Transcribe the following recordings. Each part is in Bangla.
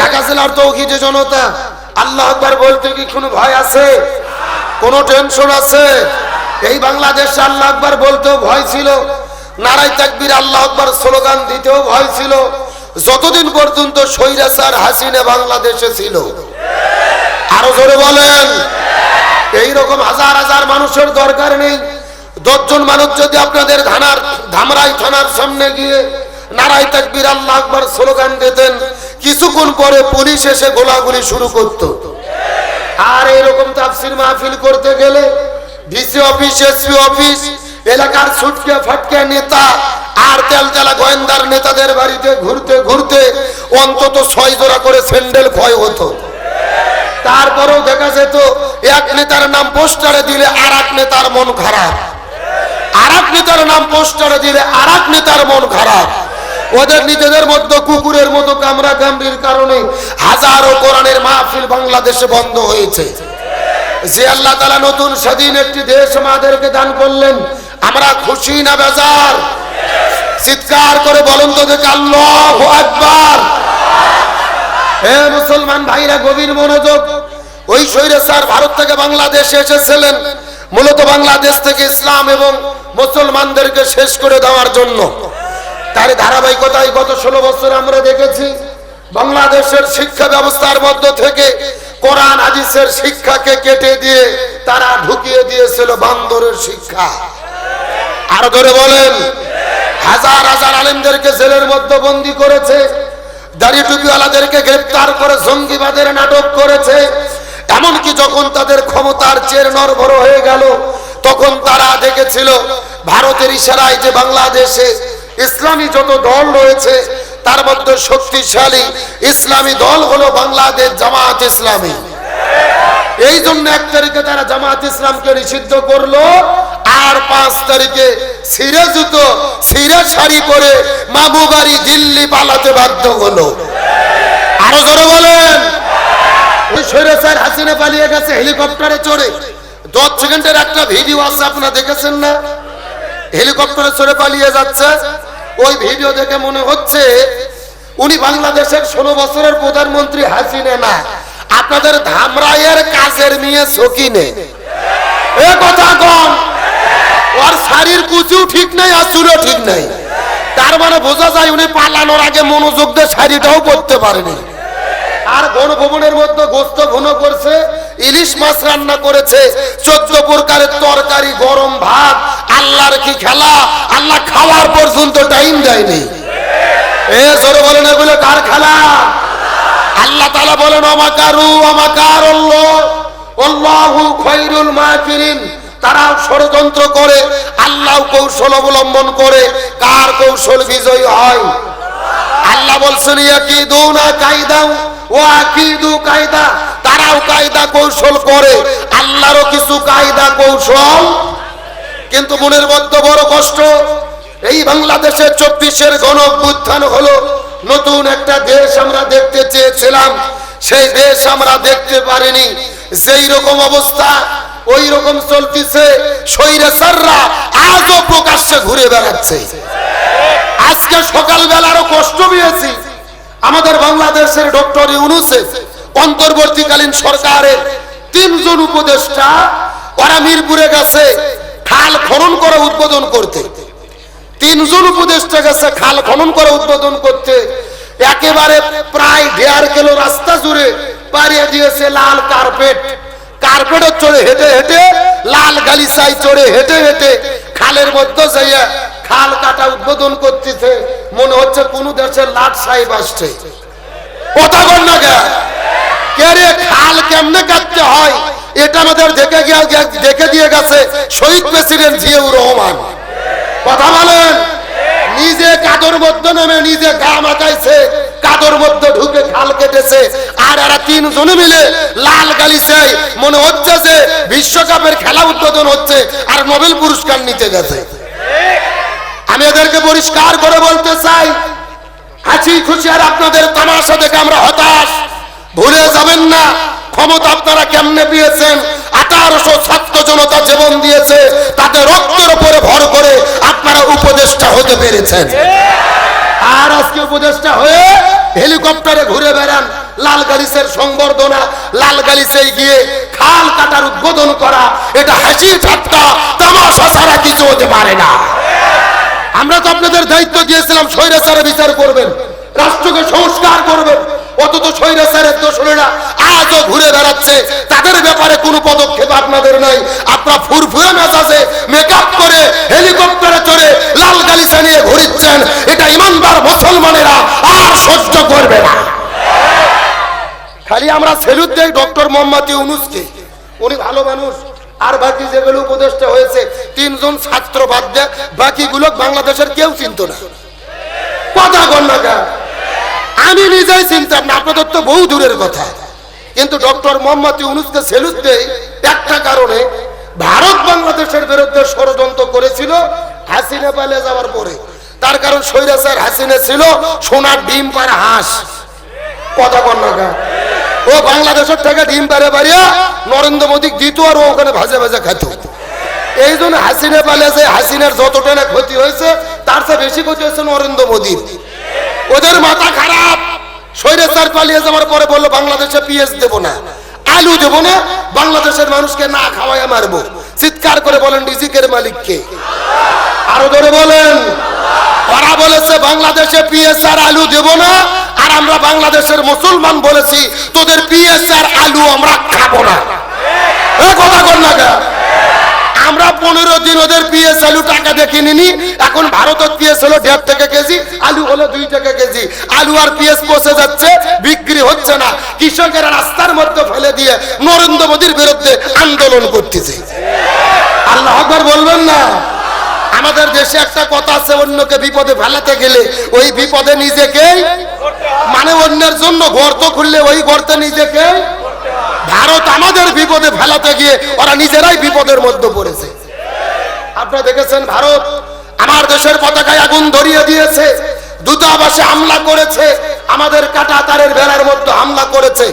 ঢাকা জেলার তৌহিদে জনতা, আল্লাহ আকবার বলতে কি কোনো ভয় আছে? কোনো টেনশন আছে? এই বাংলাদেশে আল্লাহ আকবার বলতেও ভয় ছিল নারাই তাকবীর আল্লাহ আকবার স্লোগান দিতেও ভয় ছিল, যতদিন পর্যন্ত সৈরাসার হাসিনে বাংলাদেশে ছিল। আরও জোরে বলেন এই রকম হাজার হাজার মানুষের দরকার নেই। দশজন মানুষ যদি আপনাদের থানার ধামরাই থানার সামনে গিয়ে নারাই তাকবীর আল্লাহ আকবার স্লোগান দিতেন কিছুক্ষণ পরে পুলিশ এসে গোলাগুলি শুরু করত। আর এরকম তাফসির মাহফিল করতে গেলে ডিসি অফিস, এসপি অফিস, এলাকার ছুটকে ফাটকে নেতা আর তেলতেলা গোয়েন্দার নেতাদের বাড়িতে ঘুরতে ঘুরতে অন্তত ছয় জোড়া করে স্যান্ডেল ক্ষয় হতো। তারপরেও দেখা যেত এক নেতার নাম পোস্টারে দিলে আর এক নেতার মন খারাপ। আর এক নেতার নাম পোস্টারে দিলে আর এক নেতার মন খারাপ। ওদের নিজেদের মধ্যে কুকুরের মতো কামড়া কামড়ির কারণে হাজারো কোরআনের মাহফিল বাংলাদেশে বন্ধ হয়েছে। যে আল্লাহ তালা নতুন স্বাধীন একটি দেশ আমাদেরকে দান করলেন, আমরা খুশি না বেজার? চিৎকার করে বলুন তো দেখে আল্লাহ একবার হে মুসলমান ভাইরা, গভীর মনোযোগ। ওই স্বৈরাচার ভারত থেকে বাংলাদেশে এসেছিলেন। মূলত বাংলাদেশ থেকে ইসলাম এবং মুসলমানদেরকে শেষ করে দেওয়ার জন্য। তার ধারাবাহিকতায় গত ষোলো বছর আমরা দেখেছি বাংলাদেশের শিক্ষা ব্যবস্থার মধ্য থেকে কোরআন হাদিসের শিক্ষাকে কেটে দিয়ে তারা ঢুকিয়ে দিয়েছিল বান্দরের শিক্ষা। আরও ধরে বলেন, হাজার হাজার আলেমদেরকে জেলের মধ্যে বন্দি করেছে দাড়ি টুপিওয়ালাদেরকে গ্রেপ্তার করে জঙ্গিবাদের নাটক করেছে। এমনকি যখন তাদের ক্ষমতার চের নরভর হয়ে গেল, তখন তারা দেখেছিল, ভারতের ইশারায় যে বাংলাদেশে ইসলামী যত দল রয়েছে, তার মধ্যে শক্তিশালী ইসলামী দল হলো বাংলাদেশ জামাত ইসলামী। এই জন্য এক তারিখে তারা জামাত ইসলামকে নিষিদ্ধ করল, আর পাঁচ তারিখে সিরে জুতো, সিরে শাড়ি পরে মামু বাড়ি দিল্লি পালাতে বাধ্য হলো। আরও জোরে বলেন। স্বৈরাচার হাসিনা পালিয়ে গেছে হেলিকপ্টারে চড়ে। দশ সেকেন্ডের একটা ভিডিও আছে, আপনারা দেখেছেন না? হেলিকপ্টারে চড়ে পালিয়ে যাচ্ছে। ওই ভিডিও দেখে মনে হচ্ছে উনি বাংলাদেশের ষোলো বছরের প্রধানমন্ত্রী হাসিনা না। আপনাদের ধামরাইয়ের কাজের নিয়ে সকিনে। এ কথা কম ওর শাড়ির কুচিও ঠিক নাই, আর চুলও ঠিক নাই। তার মানে বোঝা যায় উনি পালানোর আগে মনোযোগ দিয়ে শাড়িটাও পরতে পারেনি। আর গণভবনের মধ্যে গোস্ত ঘন করছে। ইলিশ মাছ রান্না করেছে, চোদ্দ প্রকারের তরকারি, গরম ভাত, আল্লাহর কি খেলা? আল্লাহ খাওয়ার পর্যন্ত টাইম দেয়নি। এ জোরে বলেন, এগুলো কার খেলা? আল্লাহ তালা বলেন আমাকারু আমাকার আল্লাহু খৈরুল মাকিরিন। তারাও ষড়যন্ত্র করে আল্লাহ কৌশল অবলম্বন করে, কার কৌশল বিজয়ী হয়? আল্লাহ বলছেন, ইয়াকিদুনা কায়দাও ও আকিদু কায়দা তারাও কায়দা কৌশল করে, আল্লাহরও কিছু কায়দা কৌশল। কিন্তু মনের মধ্যে বড় কষ্ট, এই বাংলাদেশের চব্বিশের গণ অভ্যুত্থান হলো, নতুন একটা দেশ আমরা দেখতে চেয়েছিলাম, সেই দেশ আমরা দেখতে পারিনি। যেই রকম অবস্থা, ওই রকম চলতেছে সৈরাসাররা আজও প্রকাশ্যে ঘুরে বেড়াচ্ছে। আজকে সকালবেলা আরও কষ্ট পেয়েছি। আমাদের বাংলাদেশের ডক্টর ইউনুসে অন্তর্বর্তীকালীন সরকারের তিনজন উপদেষ্টা, ওরা মিরপুরে গেছে, খাল খনন করে উদ্বোধন করতে। তিনজন উপদেষ্টা গেছে, খাল খনন করে উদ্বোধন করতে। একেবারে প্রায় দেড় কিলো রাস্তা জুড়ে পাড়িয়ে দিয়েছে লাল কার্পেট। কার্পেটে চড়ে হেঁটে হেঁটে, লাল গালিচাই চড়ে হেঁটে হেঁটে খালের মধ্যে যাইয়া খাল কাটা উদ্বোধন করতেছে। মনে হচ্ছে কোন দেশের লাট সাহেব আসছে। কথা বল না খাল কেমনে কাটতে হয়? এটা আমাদের দেখে দেখে দিয়ে গেছে শহীদ প্রেসিডেন্ট জিয়াউর রহমান। কথা বলেন? নিজে কাদর নেমে নিজে গা কাদর ঢুকে খাল কেটেছে। আর এরা মিলে লাল গালিচাই মনে হচ্ছে যে বিশ্বকাপের খেলা উদ্বোধন হচ্ছে আর নোবেল পুরস্কার নিতে গেছে। আমি এদেরকে পরিষ্কার করে বলতে চাই, হাসি খুশি আর আপনাদের তামাশা দেখে আমরা হতাশ। ভুলে যাবেন না, ক্ষমতা আপনারা কেমনে পেয়েছেন? আঠারোশো ছাত্র জনতা জীবন দিয়েছে তাদের রক্তের উপরে ভর করে আপনারা উপদেষ্টা হতে পেরেছেন। আর আজকে উপদেষ্টা হয়ে হেলিকপ্টারে ঘুরে বেড়ান লাল গালিসের সংবর্ধনা লাল গালিসে গিয়ে খাল কাটার উদ্বোধন করা, এটা হাসি ঠাট্টা, তামাশা ছাড়া কিছু হতে পারে না। আমরা তো আপনাদের দায়িত্ব দিয়েছিলাম, স্বৈরাচারে বিচার করবেন। রাষ্ট্রকে সংস্কার অথচ স্বৈরাচারের দোষরেরা আজও ঘুরে বেড়াচ্ছে। তাদের ব্যাপারে কোনো পদক্ষেপ আপনাদের নাই। আপনারা ফুরফুরে মেজাজে মেকআপ করে হেলিকপ্টারে চড়ে লাল গালিসা নিয়ে ঘুরিচ্ছেন। এটা ইমানদার মুসলমানেরা আর সহ্য করবে না। খালি আমরা সেলুট দেই ডক্টর মোহাম্মদ ইউনুসকে। উনি ভালো মানুষ। আর বাকি যেগুলো উপদেষ্টা হয়েছে, তিনজন ছাত্র বাদ দেয় বাকিগুলো বাংলাদেশের কেউ চিনত না। কথা কন্যা আমি নিজেই চিনতাম না আপনাদের তো বহু দূরের কথা। কিন্তু ডক্টর মোহাম্মদ ইউনুসকে সেলুট দেই একটা কারণে ভারত বাংলাদেশের বিরুদ্ধে ষড়যন্ত্র করেছিল, হাসিনা পালে যাওয়ার পরে। তার কারণ সৈরাচার হাসিনা ছিল সোনার ডিম পার হাঁস। কথা কন্যা ও বাংলাদেশের থেকে ডিম পারে বাড়িয়া নরেন্দ্র মোদী দিত আর ওখানে ভাজে ভাজে খেত এই জন্য হাসিনা পালে যে হাসিনার যতটা ক্ষতি হয়েছে, তার চেয়ে বেশি ক্ষতি হয়েছে নরেন্দ্র মোদীর। ওদের মাথা খারাপ। স্বৈরাচার পালিয়ে যাওয়ার পরে বলল, বাংলাদেশে পিএস দেবো না। আলু দেবো না, বাংলাদেশের মানুষকে না খাওয়াইয়া মারবো। চিৎকার করে বলেন, রিজিকের মালিককে। আরও ধরে বলেন ওরা বলেছে, বাংলাদেশে পিএস আর আলু দেব না, আর আমরা বাংলাদেশের মুসলমান বলেছি, তোদের পিএস আর আলু আমরা খাব না এ কথা কর না কেন? আমরা ওদের পিএস আলু টাকা দিয়ে কিনিনি। এখন ভারতের পিএস হলো দেড় টাকা কেজি, আলু হলো দুই টাকা কেজি। আলু আর পিএস পচে যাচ্ছে, বিক্রি হচ্ছে না। কৃষকেরা রাস্তার মধ্যে ফেলে দিয়ে নরেন্দ্র মোদীর বিরুদ্ধে আন্দোলন করতেছে। আল্লাহ আকবার বলবেন না? আমাদের দেশে একটা কথা আছে, অন্যকে বিপদে ফেলাতে গেলে ওই বিপদে নিজেকে মানে অন্যের জন্য গর্ত খুললে ওই গর্তে নিজেকে ভারত আমাদের বিপদে ফেলাতে গিয়ে ওরা নিজেরাই বিপদের মধ্যে পড়েছে। আপনারা দেখেছেন ভারত আমার দেশের পতাকায় আগুন ধরিয়ে দিয়েছে। দূতাবাসে হামলা করেছে। আমাদের কাটা তারের বেড়ার মধ্যে হামলা করেছে।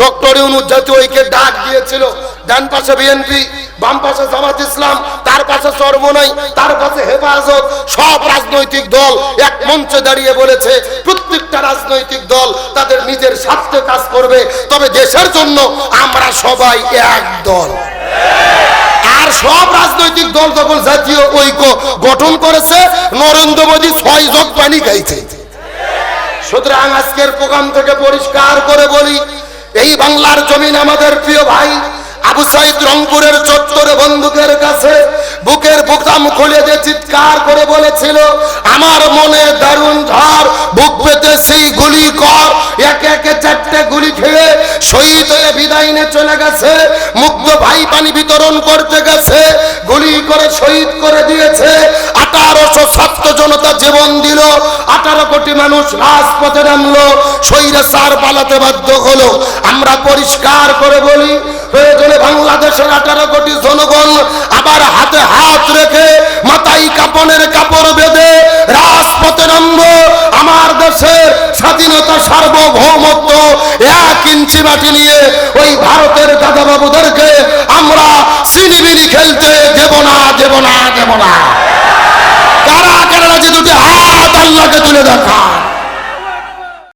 ডক্টর ইউনুস জাতীয় ঐক্যের ডাক দিয়েছিল। ডান পাশে বিএনপি, বাম পাশে জামাত ইসলাম, তার পাশে চরমনাই তার পাশে হেফাজত। সব রাজনৈতিক দল এক মঞ্চে দাঁড়িয়ে বলেছে, প্রত্যেকটা রাজনৈতিক দল তাদের নিজের স্বার্থে কাজ করবে। তবে দেশের জন্য আমরা সবাই এক দল। সব রাজনৈতিক দল যখন জাতীয় ঐক্য গঠন করেছে, নরেন্দ্র মোদী ছয় জগ পানি খাইছে। সুতরাং আজকের প্রোগ্রাম থেকে পরিষ্কার করে বলি, এই বাংলার জমিন আমাদের প্রিয় ভাই আবু সাইদ রংপুরের চত্বরে বন্দুকের কাছে বুকের বুকাম খুলে দিয়ে চিৎকার করে বলেছিল, আমার মনে দারুণ ঝড় বুক পেতে সেই গুলি কর, একে একে চারটে গুলি খেয়ে শহীদ হয়ে বিদায় নিয়ে চলে গেছে। মুগ্ধ ভাই পানি বিতরণ করতে গেছে। গুলি করে শহীদ করে দিয়েছে। আঠারোশো ছাত্র জনতা জীবন দিল। আঠারো কোটি মানুষ রাজপথে নামলো। শহীদে সার পালাতে বাধ্য হলো। আমরা পরিষ্কার করে বলি, প্রয়োজনে বাংলাদেশের আঠারো কোটি জনগণ আবার হাতে হাত রেখে মাথায় কাপনের কাপড় বেঁধে রাজপথে নামবো আমার দেশের এক ইঞ্চি মাটি নিয়ে ওই ভারতের দাদা বাবুদেরকে আমরা সিনিবিনি খেলতে দেব না দেব না দেব না। কারা কারা যে দুটি হাত আল্লাহকে তুলে দেখা